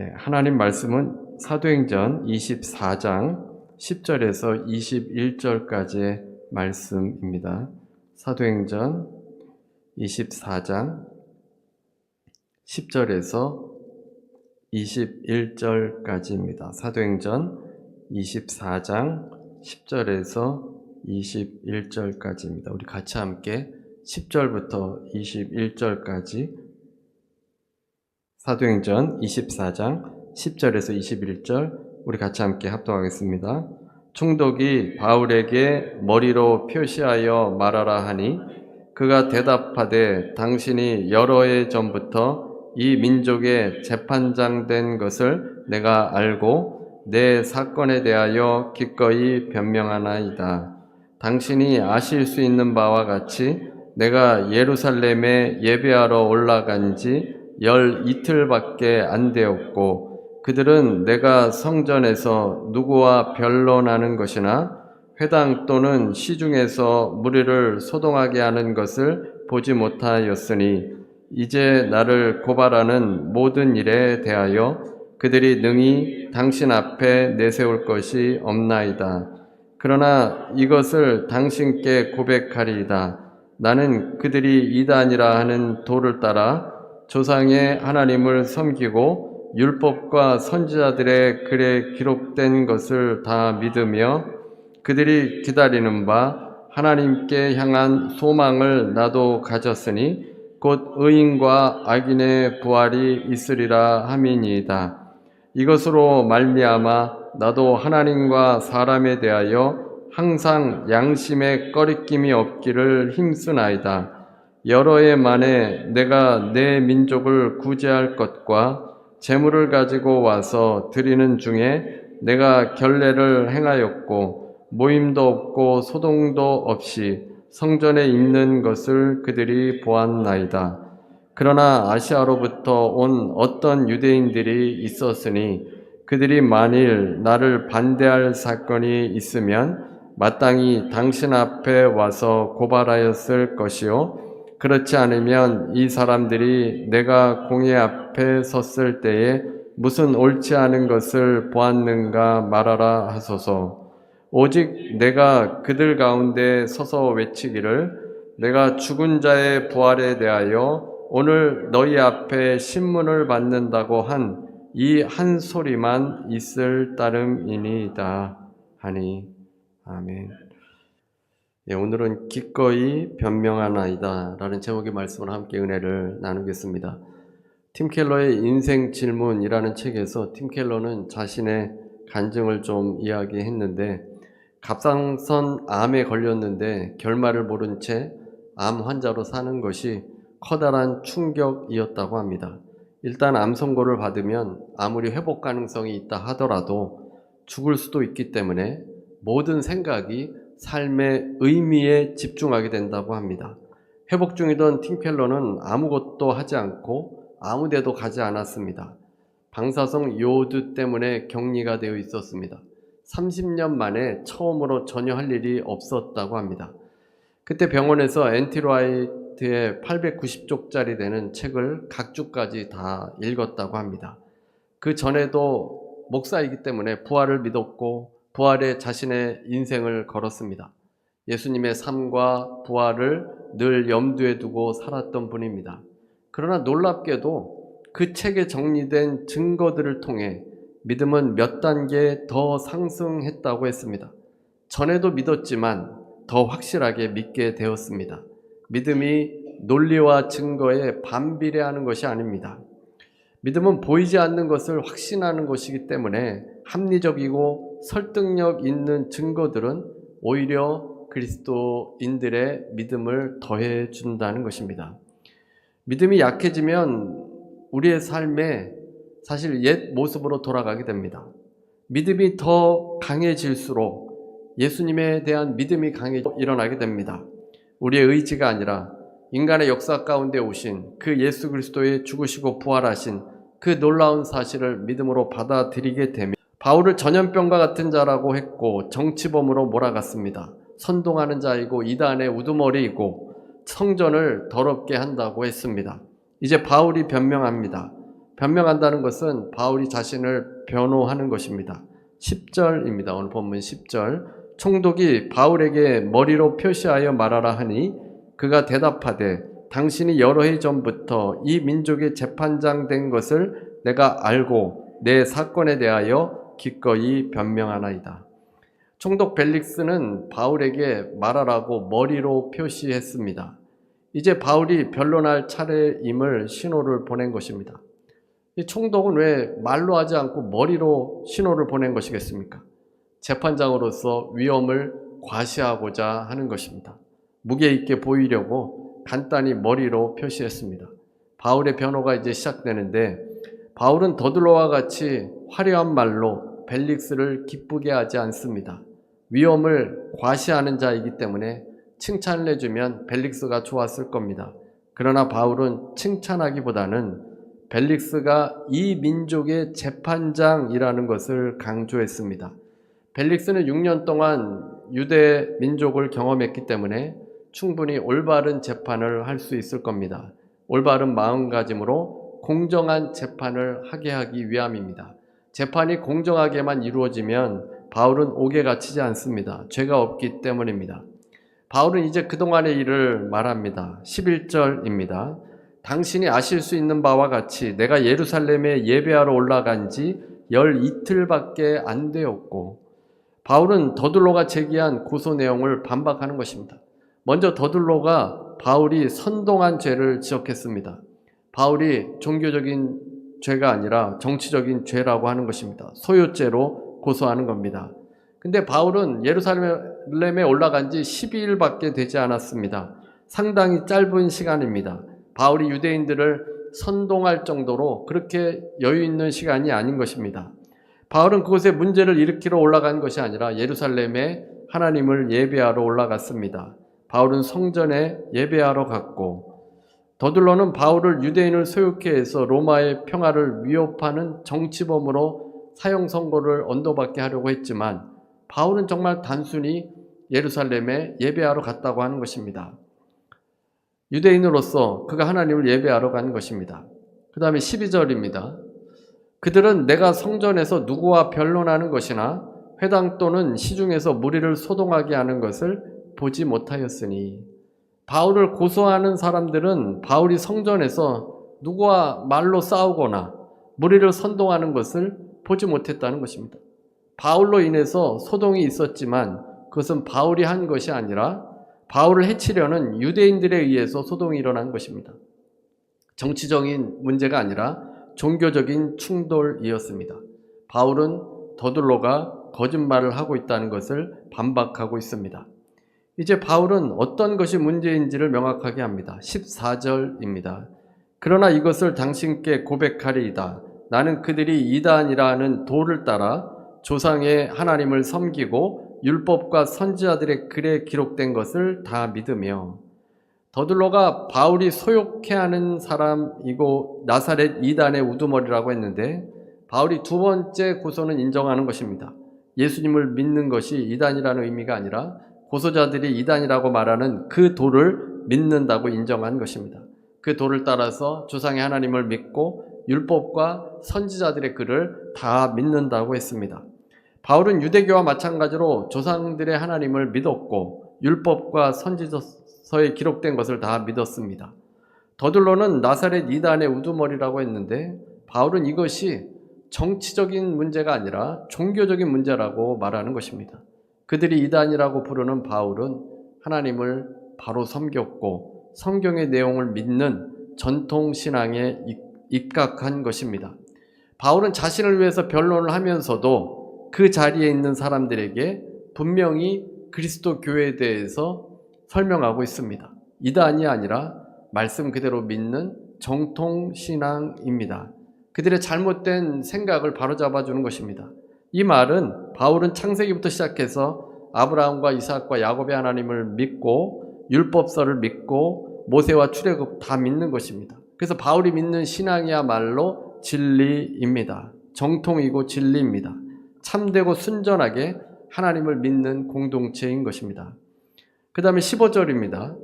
네, 하나님 말씀은 사도행전 24장 10절에서 21절까지의 말씀입니다. 사도행전 24장 10절에서 21절까지입니다. 사도행전 24장 10절에서 21절까지입니다. 우리 같이 함께 10절부터 21절까지 사도행전 24장 10절에서 21절 우리 같이 함께 합독하겠습니다. 총독이 바울에게 머리로 표시하여 말하라 하니 그가 대답하되 당신이 여러 해 전부터 이 민족의 재판장 된 것을 내가 알고 내 사건에 대하여 기꺼이 변명하나이다. 당신이 아실 수 있는 바와 같이 내가 예루살렘에 예배하러 올라간 지 열 이틀밖에 안 되었고 그들은 내가 성전에서 누구와 변론하는 것이나 회당 또는 시중에서 무리를 소동하게 하는 것을 보지 못하였으니 이제 나를 고발하는 모든 일에 대하여 그들이 능히 당신 앞에 내세울 것이 없나이다. 그러나 이것을 당신께 고백하리이다. 나는 그들이 이단이라 하는 도를 따라 조상의 하나님을 섬기고 율법과 선지자들의 글에 기록된 것을 다 믿으며 그들이 기다리는 바 하나님께 향한 소망을 나도 가졌으니 곧 의인과 악인의 부활이 있으리라 함이니이다. 이것으로 말미암아 나도 하나님과 사람에 대하여 항상 양심에 꺼리낌이 없기를 힘쓰나이다. 여러 해 만에 내가 내 민족을 구제할 것과 재물을 가지고 와서 드리는 중에 내가 결례를 행하였고 모임도 없고 소동도 없이 성전에 있는 것을 그들이 보았나이다. 그러나 아시아로부터 온 어떤 유대인들이 있었으니 그들이 만일 나를 반대할 사건이 있으면 마땅히 당신 앞에 와서 고발하였을 것이요 그렇지 않으면 이 사람들이 내가 공회 앞에 섰을 때에 무슨 옳지 않은 것을 보았는가 말하라 하소서. 오직 내가 그들 가운데 서서 외치기를 내가 죽은 자의 부활에 대하여 오늘 너희 앞에 신문을 받는다고 한 이 한 소리만 있을 따름이니이다 하니 아멘. 예, 오늘은 기꺼이 변명하나이다 라는 제목의 말씀을 함께 은혜를 나누겠습니다. 팀 켈러의 인생 질문이라는 책에서 팀 켈러는 자신의 간증을 좀 이야기했는데 갑상선 암에 걸렸는데 결말을 모른 채 암 환자로 사는 것이 커다란 충격이었다고 합니다. 일단 암 선고를 받으면 아무리 회복 가능성이 있다 하더라도 죽을 수도 있기 때문에 모든 생각이 삶의 의미에 집중하게 된다고 합니다. 회복 중이던 팀켈러는 아무것도 하지 않고 아무데도 가지 않았습니다. 방사성 요오드 때문에 격리가 되어 있었습니다. 30년 만에 처음으로 전혀 할 일이 없었다고 합니다. 그때 병원에서 엔티로아이트의 890쪽짜리 되는 책을 각주까지 다 읽었다고 합니다. 그 전에도 목사이기 때문에 부활을 믿었고 부활에 자신의 인생을 걸었습니다. 예수님의 삶과 부활을 늘 염두에 두고 살았던 분입니다. 그러나 놀랍게도 그 책에 정리된 증거들을 통해 믿음은 몇 단계 더 상승했다고 했습니다. 전에도 믿었지만 더 확실하게 믿게 되었습니다. 믿음이 논리와 증거에 반비례하는 것이 아닙니다. 믿음은 보이지 않는 것을 확신하는 것이기 때문에 합리적이고 설득력 있는 증거들은 오히려 그리스도인들의 믿음을 더해 준다는 것입니다. 믿음이 약해지면 우리의 삶에 사실 옛 모습으로 돌아가게 됩니다. 믿음이 더 강해질수록 예수님에 대한 믿음이 강해 일어나게 됩니다. 우리의 의지가 아니라 인간의 역사 가운데 오신 그 예수 그리스도의 죽으시고 부활하신 그 놀라운 사실을 믿음으로 받아들이게 되면 바울을 전염병과 같은 자라고 했고 정치범으로 몰아갔습니다. 선동하는 자이고 이단의 우두머리이고 성전을 더럽게 한다고 했습니다. 이제 바울이 변명합니다. 변명한다는 것은 바울이 자신을 변호하는 것입니다. 10절입니다. 오늘 본문 10절. 총독이 바울에게 머리로 표시하여 말하라 하니 그가 대답하되 당신이 여러 해 전부터 이 민족의 재판장 된 것을 내가 알고 내 사건에 대하여 기꺼이 변명하나이다. 총독 벨릭스는 바울에게 말하라고 머리로 표시했습니다. 이제 바울이 변론할 차례임을 신호를 보낸 것입니다. 이 총독은 왜 말로 하지 않고 머리로 신호를 보낸 것이겠습니까? 재판장으로서 위험을 과시하고자 하는 것입니다. 무게 있게 보이려고 간단히 머리로 표시했습니다. 바울의 변호가 이제 시작되는데 바울은 더들로와 같이 화려한 말로 벨릭스를 기쁘게 하지 않습니다. 위험을 과시하는 자이기 때문에 칭찬을 해주면 벨릭스가 좋았을 겁니다. 그러나 바울은 칭찬하기보다는 벨릭스가 이 민족의 재판장이라는 것을 강조했습니다. 벨릭스는 6년 동안 유대 민족을 경험했기 때문에 충분히 올바른 재판을 할 수 있을 겁니다. 올바른 마음가짐으로 공정한 재판을 하게 하기 위함입니다. 재판이 공정하게만 이루어지면 바울은 옥에 갇히지 않습니다. 죄가 없기 때문입니다. 바울은 이제 그동안의 일을 말합니다. 11절입니다. 당신이 아실 수 있는 바와 같이 내가 예루살렘에 예배하러 올라간 지 열 이틀밖에 안 되었고 바울은 더들로가 제기한 고소 내용을 반박하는 것입니다. 먼저 더들로가 바울이 선동한 죄를 지적했습니다. 바울이 종교적인 죄가 아니라 정치적인 죄라고 하는 것입니다. 소유죄로 고소하는 겁니다. 근데 바울은 예루살렘에 올라간 지 12일밖에 되지 않았습니다. 상당히 짧은 시간입니다. 바울이 유대인들을 선동할 정도로 그렇게 여유 있는 시간이 아닌 것입니다. 바울은 그곳에 문제를 일으키러 올라간 것이 아니라 예루살렘에 하나님을 예배하러 올라갔습니다. 바울은 성전에 예배하러 갔고 더들로는 바울을 유대인을 소유케 해서 로마의 평화를 위협하는 정치범으로 사형 선고를 언도받게 하려고 했지만 바울은 정말 단순히 예루살렘에 예배하러 갔다고 하는 것입니다. 유대인으로서 그가 하나님을 예배하러 간 것입니다. 그 다음에 12절입니다. 그들은 내가 성전에서 누구와 변론하는 것이나 회당 또는 시중에서 무리를 소동하게 하는 것을 보지 못하였으니 바울을 고소하는 사람들은 바울이 성전에서 누구와 말로 싸우거나 무리를 선동하는 것을 보지 못했다는 것입니다. 바울로 인해서 소동이 있었지만 그것은 바울이 한 것이 아니라 바울을 해치려는 유대인들에 의해서 소동이 일어난 것입니다. 정치적인 문제가 아니라 종교적인 충돌이었습니다. 바울은 더들로가 거짓말을 하고 있다는 것을 반박하고 있습니다. 이제 바울은 어떤 것이 문제인지를 명확하게 합니다. 14절입니다. 그러나 이것을 당신께 고백하리이다. 나는 그들이 이단이라는 도를 따라 조상의 하나님을 섬기고 율법과 선지자들의 글에 기록된 것을 다 믿으며 더들로가 바울이 소욕해하는 사람이고 나사렛 이단의 우두머리라고 했는데 바울이 두 번째 고소는 인정하는 것입니다. 예수님을 믿는 것이 이단이라는 의미가 아니라 고소자들이 이단이라고 말하는 그 도를 믿는다고 인정한 것입니다. 그 도를 따라서 조상의 하나님을 믿고 율법과 선지자들의 글을 다 믿는다고 했습니다. 바울은 유대교와 마찬가지로 조상들의 하나님을 믿었고 율법과 선지서에 기록된 것을 다 믿었습니다. 더들로는 나사렛 이단의 우두머리라고 했는데 바울은 이것이 정치적인 문제가 아니라 종교적인 문제라고 말하는 것입니다. 그들이 이단이라고 부르는 바울은 하나님을 바로 섬겼고 성경의 내용을 믿는 전통 신앙에 입각한 것입니다. 바울은 자신을 위해서 변론을 하면서도 그 자리에 있는 사람들에게 분명히 그리스도 교회에 대해서 설명하고 있습니다. 이단이 아니라 말씀 그대로 믿는 정통 신앙입니다. 그들의 잘못된 생각을 바로잡아 주는 것입니다. 이 말은 바울은 창세기부터 시작해서 아브라함과 이삭과 야곱의 하나님을 믿고 율법서를 믿고 모세와 출애굽 다 믿는 것입니다. 그래서 바울이 믿는 신앙이야말로 진리입니다. 정통이고 진리입니다. 참되고 순전하게 하나님을 믿는 공동체인 것입니다. 그 다음에 15절입니다.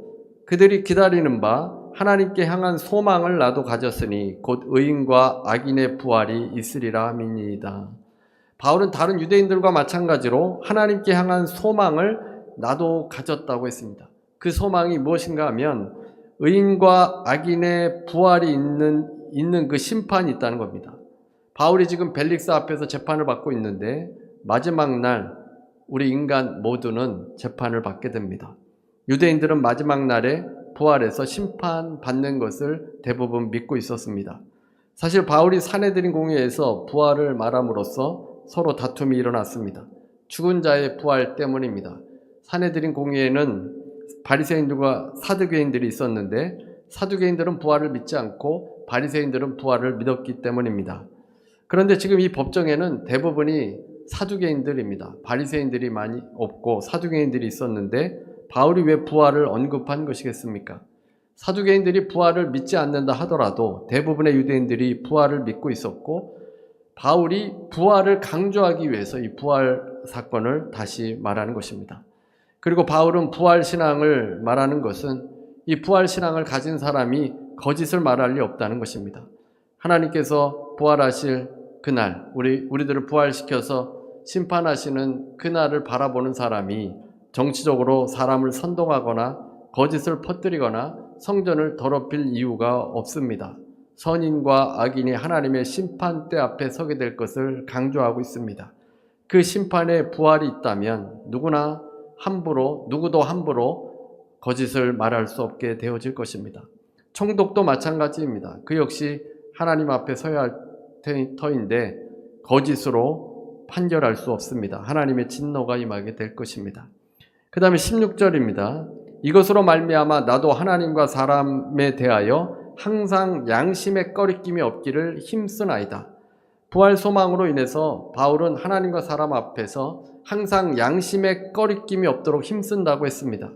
그들이 기다리는 바 하나님께 향한 소망을 나도 가졌으니 곧 의인과 악인의 부활이 있으리라 함이니이다. 바울은 다른 유대인들과 마찬가지로 하나님께 향한 소망을 나도 가졌다고 했습니다. 그 소망이 무엇인가 하면 의인과 악인의 부활이 있는 있는 그 심판이 있다는 겁니다. 바울이 지금 벨릭스 앞에서 재판을 받고 있는데 마지막 날 우리 인간 모두는 재판을 받게 됩니다. 유대인들은 마지막 날에 부활해서 심판받는 것을 대부분 믿고 있었습니다. 사실 바울이 사내들인 공회에서 부활을 말함으로써 서로 다툼이 일어났습니다. 죽은 자의 부활 때문입니다. 사내들인 공회에는 바리새인들과 사두개인들이 있었는데 사두개인들은 부활을 믿지 않고 바리새인들은 부활을 믿었기 때문입니다. 그런데 지금 이 법정에는 대부분이 사두개인들입니다. 바리새인들이 많이 없고 사두개인들이 있었는데 바울이 왜 부활을 언급한 것이겠습니까? 사두개인들이 부활을 믿지 않는다 하더라도 대부분의 유대인들이 부활을 믿고 있었고 바울이 부활을 강조하기 위해서 이 부활 사건을 다시 말하는 것입니다. 그리고 바울은 부활 신앙을 말하는 것은 이 부활 신앙을 가진 사람이 거짓을 말할 리 없다는 것입니다. 하나님께서 부활하실 그날 우리 우리들을 부활시켜서 심판하시는 그날을 바라보는 사람이 정치적으로 사람을 선동하거나 거짓을 퍼뜨리거나 성전을 더럽힐 이유가 없습니다. 선인과 악인이 하나님의 심판대 앞에 서게 될 것을 강조하고 있습니다. 그 심판에 부활이 있다면 누구나 함부로 누구도 함부로 거짓을 말할 수 없게 되어질 것입니다. 총독도 마찬가지입니다. 그 역시 하나님 앞에 서야 할 터인데 거짓으로 판결할 수 없습니다. 하나님의 진노가 임하게 될 것입니다. 그 다음에 16절입니다. 이것으로 말미암아 나도 하나님과 사람에 대하여 항상 양심의 꺼리낌이 없기를 힘쓰나이다. 부활 소망으로 인해서 바울은 하나님과 사람 앞에서 항상 양심의 꺼리낌이 없도록 힘쓴다고 했습니다.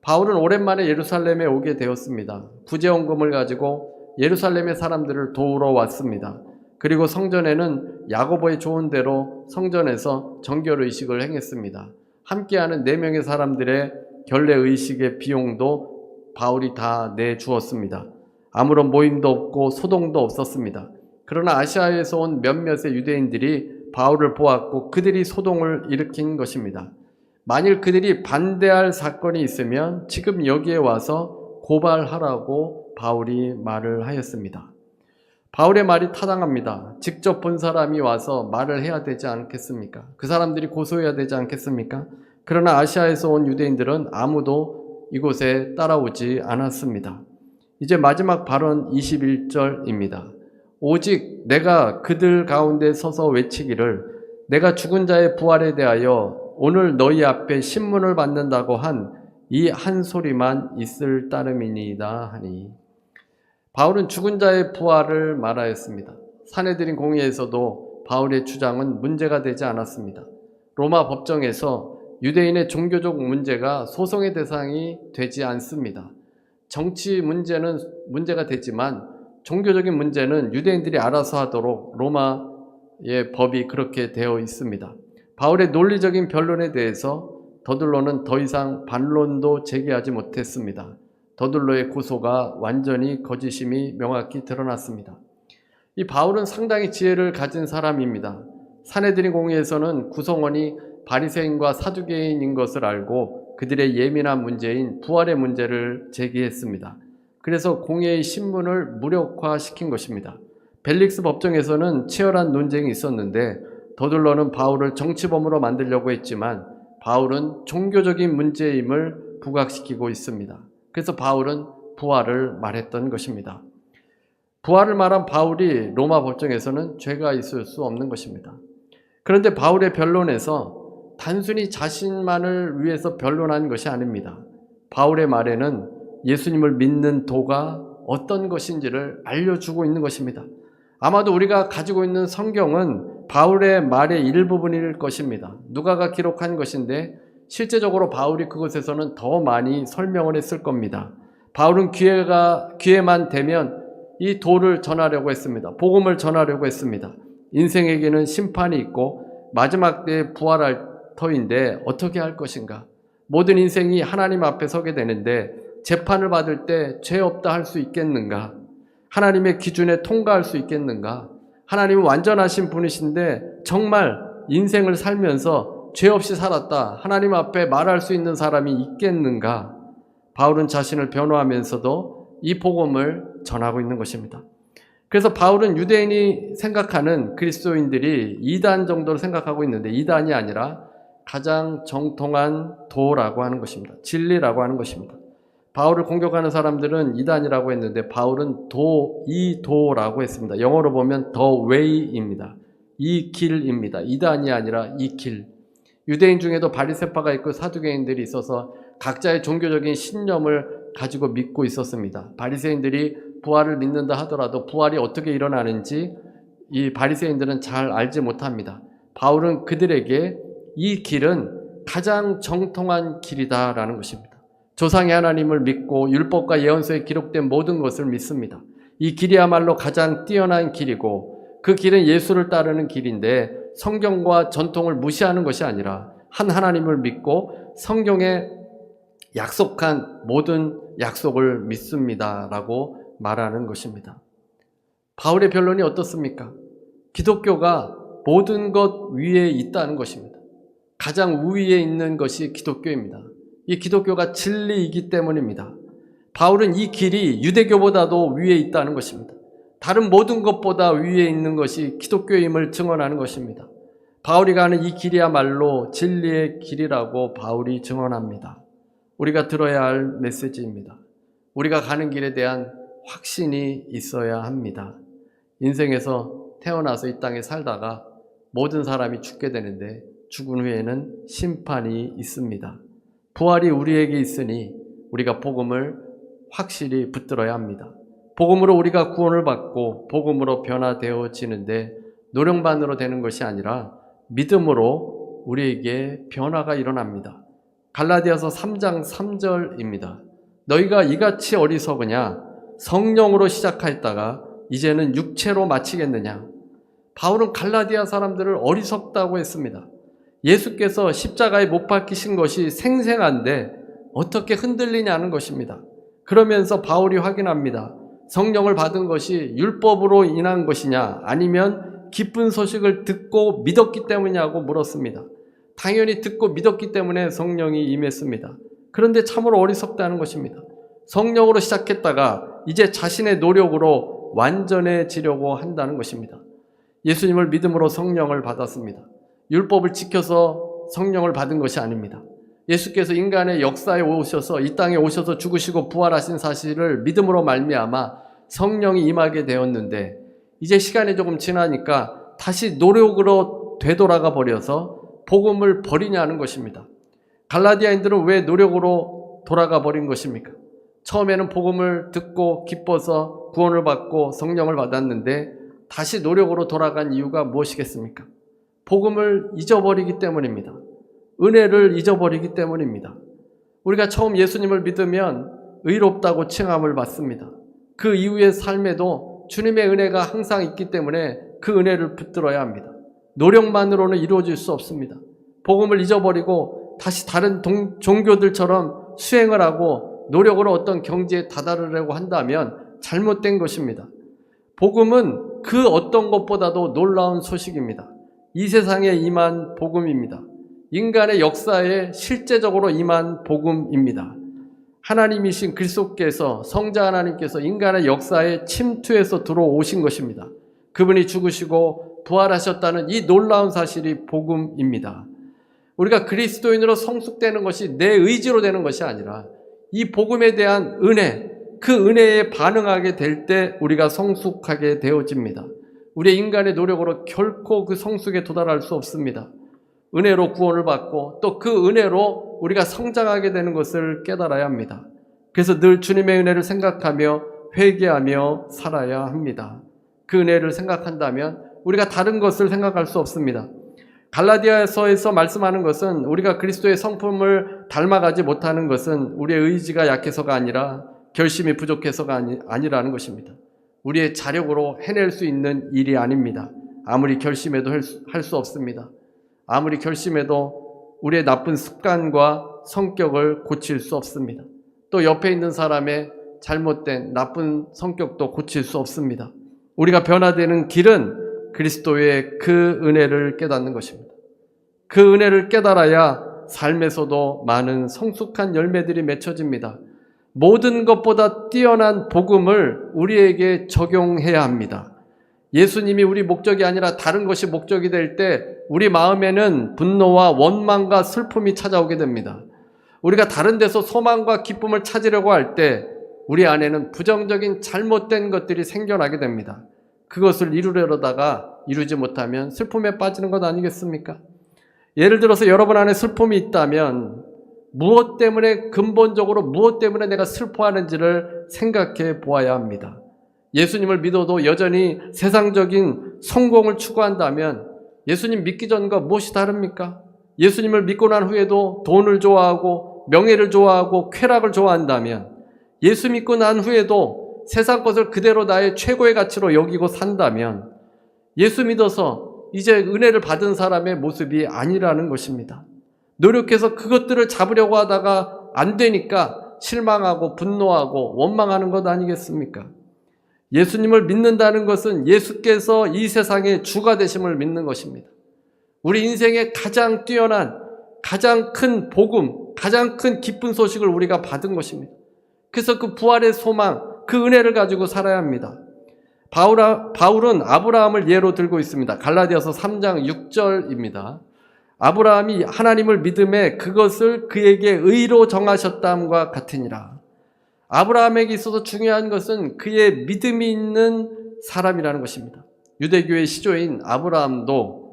바울은 오랜만에 예루살렘에 오게 되었습니다. 구제원금을 가지고 예루살렘의 사람들을 도우러 왔습니다. 그리고 성전에는 야고보의 좋은 대로 성전에서 정결 의식을 행했습니다. 함께하는 네 명의 사람들의 결례 의식의 비용도 바울이 다 내주었습니다. 아무런 모임도 없고 소동도 없었습니다. 그러나 아시아에서 온 몇몇의 유대인들이 바울을 보았고 그들이 소동을 일으킨 것입니다. 만일 그들이 반대할 사건이 있으면 지금 여기에 와서 고발하라고 바울이 말을 하였습니다. 바울의 말이 타당합니다. 직접 본 사람이 와서 말을 해야 되지 않겠습니까? 그 사람들이 고소해야 되지 않겠습니까? 그러나 아시아에서 온 유대인들은 아무도 이곳에 따라오지 않았습니다. 이제 마지막 발언 21절입니다. 오직 내가 그들 가운데 서서 외치기를 내가 죽은 자의 부활에 대하여 오늘 너희 앞에 신문을 받는다고 한 이 한 소리만 있을 따름이니이다 하니 바울은 죽은 자의 부활을 말하였습니다. 사내들인 공의에서도 바울의 주장은 문제가 되지 않았습니다. 로마 법정에서 유대인의 종교적 문제가 소송의 대상이 되지 않습니다. 정치 문제는 문제가 되지만 종교적인 문제는 유대인들이 알아서 하도록 로마의 법이 그렇게 되어 있습니다. 바울의 논리적인 변론에 대해서 더들로는 더 이상 반론도 제기하지 못했습니다. 더들로의 고소가 완전히 거짓임이 명확히 드러났습니다. 이 바울은 상당히 지혜를 가진 사람입니다. 사내들인 공의에서는 구성원이 바리새인과 사두개인인 것을 알고 그들의 예민한 문제인 부활의 문제를 제기했습니다. 그래서 공의의 신문을 무력화시킨 것입니다. 벨릭스 법정에서는 치열한 논쟁이 있었는데 더들러는 바울을 정치범으로 만들려고 했지만 바울은 종교적인 문제임을 부각시키고 있습니다. 그래서 바울은 부활을 말했던 것입니다. 부활을 말한 바울이 로마 법정에서는 죄가 있을 수 없는 것입니다. 그런데 바울의 변론에서 단순히 자신만을 위해서 변론한 것이 아닙니다. 바울의 말에는 예수님을 믿는 도가 어떤 것인지를 알려주고 있는 것입니다. 아마도 우리가 가지고 있는 성경은 바울의 말의 일부분일 것입니다. 누가가 기록한 것인데 실제적으로 바울이 그곳에서는 더 많이 설명을 했을 겁니다. 바울은 기회가 기회만 되면 이 도를 전하려고 했습니다. 복음을 전하려고 했습니다. 인생에게는 심판이 있고 마지막 때에 부활할 터인데 어떻게 할 것인가? 모든 인생이 하나님 앞에 서게 되는데 재판을 받을 때 죄 없다 할 수 있겠는가? 하나님의 기준에 통과할 수 있겠는가? 하나님은 완전하신 분이신데 정말 인생을 살면서 죄 없이 살았다. 하나님 앞에 말할 수 있는 사람이 있겠는가? 바울은 자신을 변호하면서도 이 복음을 전하고 있는 것입니다. 그래서 바울은 유대인이 생각하는 그리스도인들이 이단 정도로 생각하고 있는데 이단이 아니라 가장 정통한 도라고 하는 것입니다. 진리라고 하는 것입니다. 바울을 공격하는 사람들은 이단이라고 했는데 바울은 도, 이 도라고 했습니다. 영어로 보면 더 웨이입니다. 이 길입니다. 이단이 아니라 이 길. 유대인 중에도 바리새파가 있고 사두개인들이 있어서 각자의 종교적인 신념을 가지고 믿고 있었습니다. 바리새인들이 부활을 믿는다 하더라도 부활이 어떻게 일어나는지 이 바리새인들은 잘 알지 못합니다. 바울은 그들에게 이 길은 가장 정통한 길이다라는 것입니다. 조상의 하나님을 믿고 율법과 예언서에 기록된 모든 것을 믿습니다. 이 길이야말로 가장 뛰어난 길이고 그 길은 예수를 따르는 길인데 성경과 전통을 무시하는 것이 아니라 한 하나님을 믿고 성경에 약속한 모든 약속을 믿습니다라고 말하는 것입니다. 바울의 변론이 어떻습니까? 기독교가 모든 것 위에 있다는 것입니다. 가장 우위에 있는 것이 기독교입니다. 이 기독교가 진리이기 때문입니다. 바울은 이 길이 유대교보다도 위에 있다는 것입니다. 다른 모든 것보다 위에 있는 것이 기독교임을 증언하는 것입니다. 바울이 가는 이 길이야말로 진리의 길이라고 바울이 증언합니다. 우리가 들어야 할 메시지입니다. 우리가 가는 길에 대한 확신이 있어야 합니다. 인생에서 태어나서 이 땅에 살다가 모든 사람이 죽게 되는데 죽은 후에는 심판이 있습니다. 부활이 우리에게 있으니 우리가 복음을 확실히 붙들어야 합니다. 복음으로 우리가 구원을 받고 복음으로 변화되어지는데 노력만으로 되는 것이 아니라 믿음으로 우리에게 변화가 일어납니다. 갈라디아서 3장 3절입니다. 너희가 이같이 어리석으냐 성령으로 시작하였다가 이제는 육체로 마치겠느냐 바울은 갈라디아 사람들을 어리석다고 했습니다. 예수께서 십자가에 못 박히신 것이 생생한데 어떻게 흔들리냐는 것입니다. 그러면서 바울이 확인합니다. 성령을 받은 것이 율법으로 인한 것이냐 아니면 기쁜 소식을 듣고 믿었기 때문이냐고 물었습니다. 당연히 듣고 믿었기 때문에 성령이 임했습니다. 그런데 참으로 어리석다는 것입니다. 성령으로 시작했다가 이제 자신의 노력으로 완전해지려고 한다는 것입니다. 예수님을 믿음으로 성령을 받았습니다. 율법을 지켜서 성령을 받은 것이 아닙니다. 예수께서 인간의 역사에 오셔서 이 땅에 오셔서 죽으시고 부활하신 사실을 믿음으로 말미암아 성령이 임하게 되었는데 이제 시간이 조금 지나니까 다시 노력으로 되돌아가 버려서 복음을 버리냐는 것입니다. 갈라디아인들은 왜 노력으로 돌아가 버린 것입니까? 처음에는 복음을 듣고 기뻐서 구원을 받고 성령을 받았는데 다시 노력으로 돌아간 이유가 무엇이겠습니까? 복음을 잊어버리기 때문입니다. 은혜를 잊어버리기 때문입니다. 우리가 처음 예수님을 믿으면 의롭다고 칭함을 받습니다. 그 이후의 삶에도 주님의 은혜가 항상 있기 때문에 그 은혜를 붙들어야 합니다. 노력만으로는 이루어질 수 없습니다. 복음을 잊어버리고 다시 다른 동, 종교들처럼 수행을 하고 노력으로 어떤 경지에 다다르려고 한다면 잘못된 것입니다. 복음은 그 어떤 것보다도 놀라운 소식입니다. 이 세상에 임한 복음입니다. 인간의 역사에 실제적으로 임한 복음입니다. 하나님이신 그리스도께서 성자 하나님께서 인간의 역사에 침투해서 들어오신 것입니다. 그분이 죽으시고 부활하셨다는 이 놀라운 사실이 복음입니다. 우리가 그리스도인으로 성숙되는 것이 내 의지로 되는 것이 아니라 이 복음에 대한 은혜, 그 은혜에 반응하게 될 때 우리가 성숙하게 되어집니다. 우리의 인간의 노력으로 결코 그 성숙에 도달할 수 없습니다. 은혜로 구원을 받고 또 그 은혜로 우리가 성장하게 되는 것을 깨달아야 합니다. 그래서 늘 주님의 은혜를 생각하며 회개하며 살아야 합니다. 그 은혜를 생각한다면 우리가 다른 것을 생각할 수 없습니다. 갈라디아서에서 말씀하는 것은 우리가 그리스도의 성품을 닮아가지 못하는 것은 우리의 의지가 약해서가 아니라 결심이 부족해서가 아니, 아니라는 것입니다. 우리의 자력으로 해낼 수 있는 일이 아닙니다. 아무리 결심해도 할 수 없습니다. 아무리 결심해도 우리의 나쁜 습관과 성격을 고칠 수 없습니다. 또 옆에 있는 사람의 잘못된 나쁜 성격도 고칠 수 없습니다. 우리가 변화되는 길은 그리스도의 그 은혜를 깨닫는 것입니다. 그 은혜를 깨달아야 삶에서도 많은 성숙한 열매들이 맺혀집니다. 모든 것보다 뛰어난 복음을 우리에게 적용해야 합니다. 예수님이 우리 목적이 아니라 다른 것이 목적이 될 때 우리 마음에는 분노와 원망과 슬픔이 찾아오게 됩니다. 우리가 다른 데서 소망과 기쁨을 찾으려고 할 때 우리 안에는 부정적인 잘못된 것들이 생겨나게 됩니다. 그것을 이루려다가 이루지 못하면 슬픔에 빠지는 것 아니겠습니까? 예를 들어서 여러분 안에 슬픔이 있다면 무엇 때문에 근본적으로 무엇 때문에 내가 슬퍼하는지를 생각해 보아야 합니다. 예수님을 믿어도 여전히 세상적인 성공을 추구한다면 예수님 믿기 전과 무엇이 다릅니까? 예수님을 믿고 난 후에도 돈을 좋아하고 명예를 좋아하고 쾌락을 좋아한다면 예수 믿고 난 후에도 세상 것을 그대로 나의 최고의 가치로 여기고 산다면 예수 믿어서 이제 은혜를 받은 사람의 모습이 아니라는 것입니다. 노력해서 그것들을 잡으려고 하다가 안 되니까 실망하고 분노하고 원망하는 것 아니겠습니까? 예수님을 믿는다는 것은 예수께서 이 세상의 주가 되심을 믿는 것입니다. 우리 인생의 가장 뛰어난, 가장 큰 복음, 가장 큰 기쁜 소식을 우리가 받은 것입니다. 그래서 그 부활의 소망, 그 은혜를 가지고 살아야 합니다. 바울, 바울은 아브라함을 예로 들고 있습니다. 갈라디아서 3장 6절입니다. 아브라함이 하나님을 믿음에 그것을 그에게 의로 정하셨다함과 같으니라. 아브라함에게 있어서 중요한 것은 그의 믿음이 있는 사람이라는 것입니다. 유대교의 시조인 아브라함도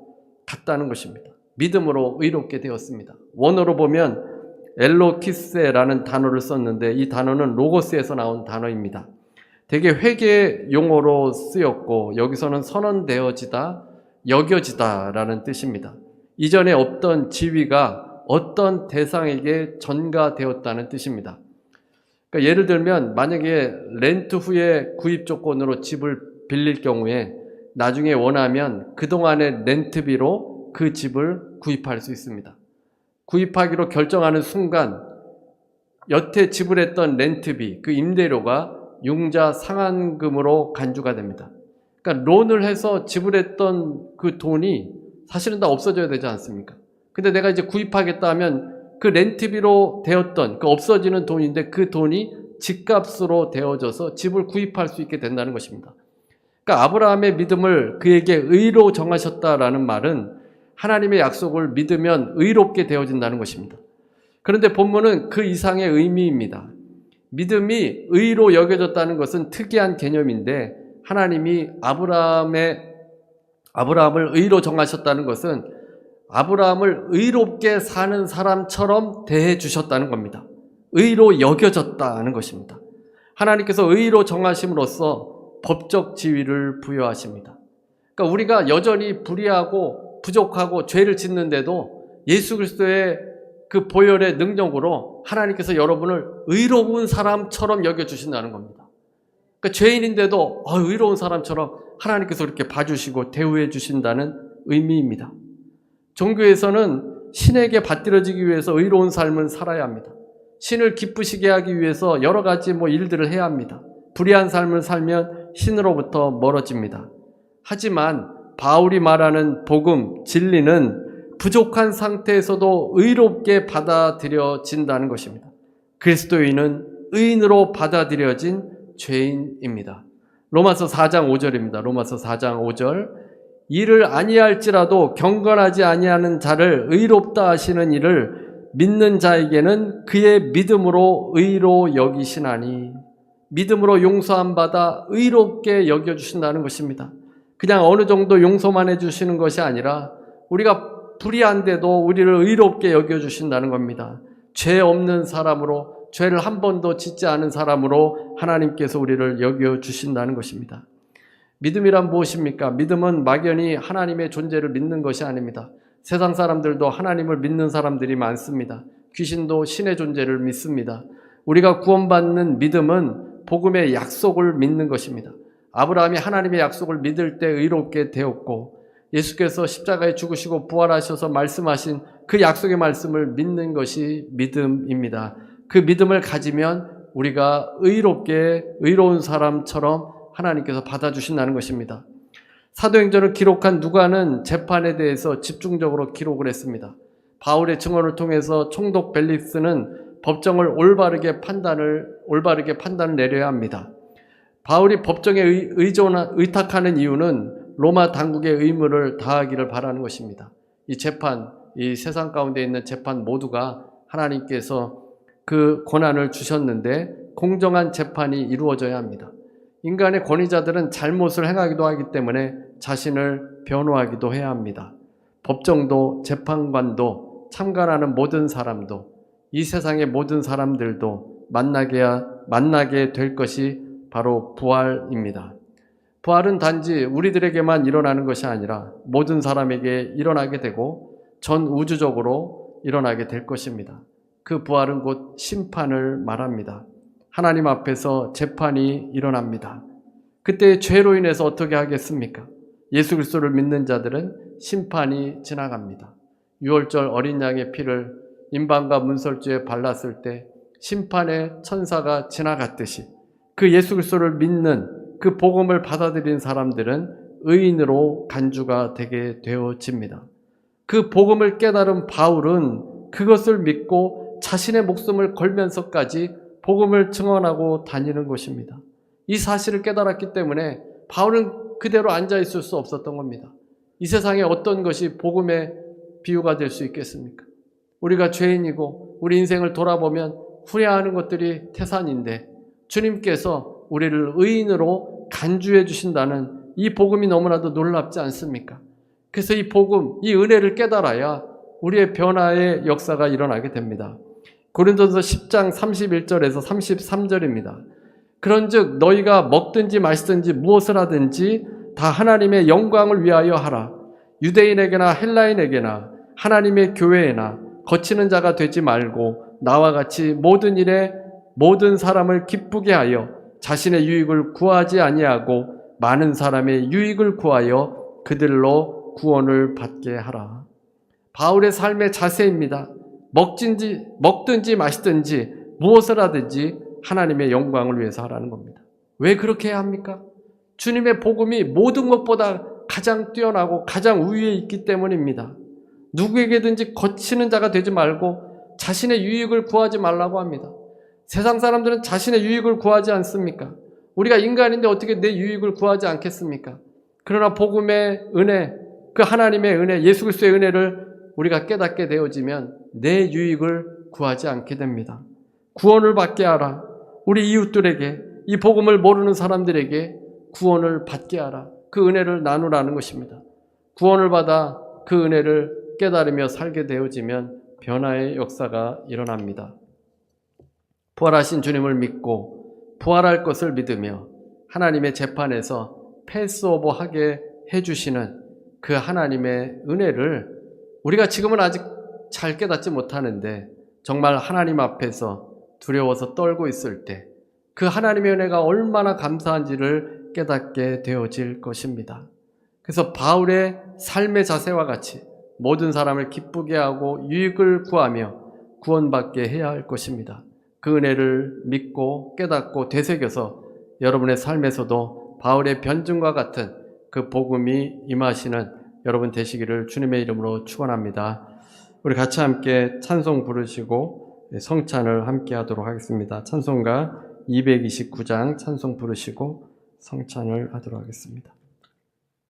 같다는 것입니다. 믿음으로 의롭게 되었습니다. 원어로 보면 엘로키스라는 단어를 썼는데 이 단어는 로고스에서 나온 단어입니다. 되게 회계 용어로 쓰였고 여기서는 선언되어지다, 여겨지다라는 뜻입니다. 이전에 없던 지위가 어떤 대상에게 전가되었다는 뜻입니다. 그러니까 예를 들면 만약에 렌트 후에 구입 조건으로 집을 빌릴 경우에 나중에 원하면 그동안의 렌트비로 그 집을 구입할 수 있습니다. 구입하기로 결정하는 순간 여태 지불했던 렌트비, 그 임대료가 융자 상환금으로 간주가 됩니다. 그러니까 론을 해서 지불했던 그 돈이 사실은 다 없어져야 되지 않습니까? 근데 내가 이제 구입하겠다 하면 그 렌트비로 되었던 그 없어지는 돈인데 그 돈이 집값으로 되어져서 집을 구입할 수 있게 된다는 것입니다. 그러니까 아브라함의 믿음을 그에게 의로 정하셨다라는 말은 하나님의 약속을 믿으면 의롭게 되어진다는 것입니다. 그런데 본문은 그 이상의 의미입니다. 믿음이 의로 여겨졌다는 것은 특이한 개념인데 하나님이 아브라함의 아브라함을 의로 정하셨다는 것은 아브라함을 의롭게 사는 사람처럼 대해 주셨다는 겁니다. 의로 여겨졌다는 것입니다. 하나님께서 의로 정하심으로써 법적 지위를 부여하십니다. 그러니까 우리가 여전히 불의하고 부족하고 죄를 짓는데도 예수 그리스도의 그 보혈의 능력으로 하나님께서 여러분을 의로운 사람처럼 여겨주신다는 겁니다. 그러니까 죄인인데도 어, 의로운 사람처럼 하나님께서 그렇게 봐주시고 대우해 주신다는 의미입니다. 종교에서는 신에게 받들어지기 위해서 의로운 삶을 살아야 합니다. 신을 기쁘시게 하기 위해서 여러 가지 뭐 일들을 해야 합니다. 불의한 삶을 살면 신으로부터 멀어집니다. 하지만 바울이 말하는 복음, 진리는 부족한 상태에서도 의롭게 받아들여진다는 것입니다. 그리스도인은 의인으로 받아들여진 죄인입니다. 로마서 4장 5절입니다. 로마서 4장 5절. 이를 아니할지라도 경건하지 아니하는 자를 의롭다 하시는 이를 믿는 자에게는 그의 믿음으로 의로 여기시나니 믿음으로 용서함 받아 의롭게 여겨 주신다는 것입니다. 그냥 어느 정도 용서만 해 주시는 것이 아니라 우리가 불의한데도 우리를 의롭게 여겨 주신다는 겁니다. 죄 없는 사람으로 죄를 한 번도 짓지 않은 사람으로 하나님께서 우리를 여겨 주신다는 것입니다. 믿음이란 무엇입니까? 믿음은 막연히 하나님의 존재를 믿는 것이 아닙니다. 세상 사람들도 하나님을 믿는 사람들이 많습니다. 귀신도 신의 존재를 믿습니다. 우리가 구원받는 믿음은 복음의 약속을 믿는 것입니다. 아브라함이 하나님의 약속을 믿을 때 의롭게 되었고 예수께서 십자가에 죽으시고 부활하셔서 말씀하신 그 약속의 말씀을 믿는 것이 믿음입니다. 그 믿음을 가지면 우리가 의롭게 의로운 사람처럼 하나님께서 받아주신다는 것입니다. 사도행전을 기록한 누가는 재판에 대해서 집중적으로 기록을 했습니다. 바울의 증언을 통해서 총독 벨릭스는 법정을 올바르게 판단을 올바르게 판단을 내려야 합니다. 바울이 법정에 의, 의존 의탁하는 이유는 로마 당국의 의무를 다하기를 바라는 것입니다. 이 재판, 이 세상 가운데 있는 재판 모두가 하나님께서 그 권한을 주셨는데 공정한 재판이 이루어져야 합니다. 인간의 권위자들은 잘못을 행하기도 하기 때문에 자신을 변호하기도 해야 합니다. 법정도 재판관도 참관하는 모든 사람도 이 세상의 모든 사람들도 만나게 만나게 될 것이 바로 부활입니다. 부활은 단지 우리들에게만 일어나는 것이 아니라 모든 사람에게 일어나게 되고 전 우주적으로 일어나게 될 것입니다. 그 부활은 곧 심판을 말합니다. 하나님 앞에서 재판이 일어납니다. 그때 죄로 인해서 어떻게 하겠습니까? 예수 그리스도를 믿는 자들은 심판이 지나갑니다. 6월절 어린 양의 피를 인방과 문설주에 발랐을 때 심판의 천사가 지나갔듯이 그 예수 그리스도를 믿는 그 복음을 받아들인 사람들은 의인으로 간주가 되게 되어집니다. 그 복음을 깨달은 바울은 그것을 믿고 자신의 목숨을 걸면서까지 복음을 증언하고 다니는 것입니다. 이 사실을 깨달았기 때문에 바울은 그대로 앉아 있을 수 없었던 겁니다. 이 세상에 어떤 것이 복음의 비유가 될 수 있겠습니까? 우리가 죄인이고 우리 인생을 돌아보면 후회하는 것들이 태산인데 주님께서 우리를 의인으로 간주해 주신다는 이 복음이 너무나도 놀랍지 않습니까? 그래서 이 복음, 이 은혜를 깨달아야 우리의 변화의 역사가 일어나게 됩니다. 고린도서 10장 31절에서 33절입니다. 그런즉 너희가 먹든지 마시든지 무엇을 하든지 다 하나님의 영광을 위하여 하라. 유대인에게나 헬라인에게나 하나님의 교회에나 거치는 자가 되지 말고 나와 같이 모든 일에 모든 사람을 기쁘게 하여 자신의 유익을 구하지 아니하고 많은 사람의 유익을 구하여 그들로 구원을 받게 하라. 바울의 삶의 자세입니다. 먹든지, 먹든지 마시든지 무엇을 하든지 하나님의 영광을 위해서 하라는 겁니다. 왜 그렇게 해야 합니까? 주님의 복음이 모든 것보다 가장 뛰어나고 가장 우위에 있기 때문입니다. 누구에게든지 거치는 자가 되지 말고 자신의 유익을 구하지 말라고 합니다. 세상 사람들은 자신의 유익을 구하지 않습니까? 우리가 인간인데 어떻게 내 유익을 구하지 않겠습니까? 그러나 복음의 은혜, 그 하나님의 은혜, 예수 그리스도의 은혜를 우리가 깨닫게 되어지면 내 유익을 구하지 않게 됩니다. 구원을 받게 하라. 우리 이웃들에게 이 복음을 모르는 사람들에게 구원을 받게 하라. 그 은혜를 나누라는 것입니다. 구원을 받아 그 은혜를 깨달으며 살게 되어지면 변화의 역사가 일어납니다. 부활하신 주님을 믿고 부활할 것을 믿으며 하나님의 재판에서 패스오버 하게 해주시는 그 하나님의 은혜를 우리가 지금은 아직 잘 깨닫지 못하는데 정말 하나님 앞에서 두려워서 떨고 있을 때 그 하나님의 은혜가 얼마나 감사한지를 깨닫게 되어질 것입니다. 그래서 바울의 삶의 자세와 같이 모든 사람을 기쁘게 하고 유익을 구하며 구원받게 해야 할 것입니다. 그 은혜를 믿고 깨닫고 되새겨서 여러분의 삶에서도 바울의 변증과 같은 그 복음이 임하시는 여러분 되시기를 주님의 이름으로 축원합니다. 우리 같이 함께 찬송 부르시고 성찬을 함께 하도록 하겠습니다. 찬송가 229장 찬송 부르시고 성찬을 하도록 하겠습니다.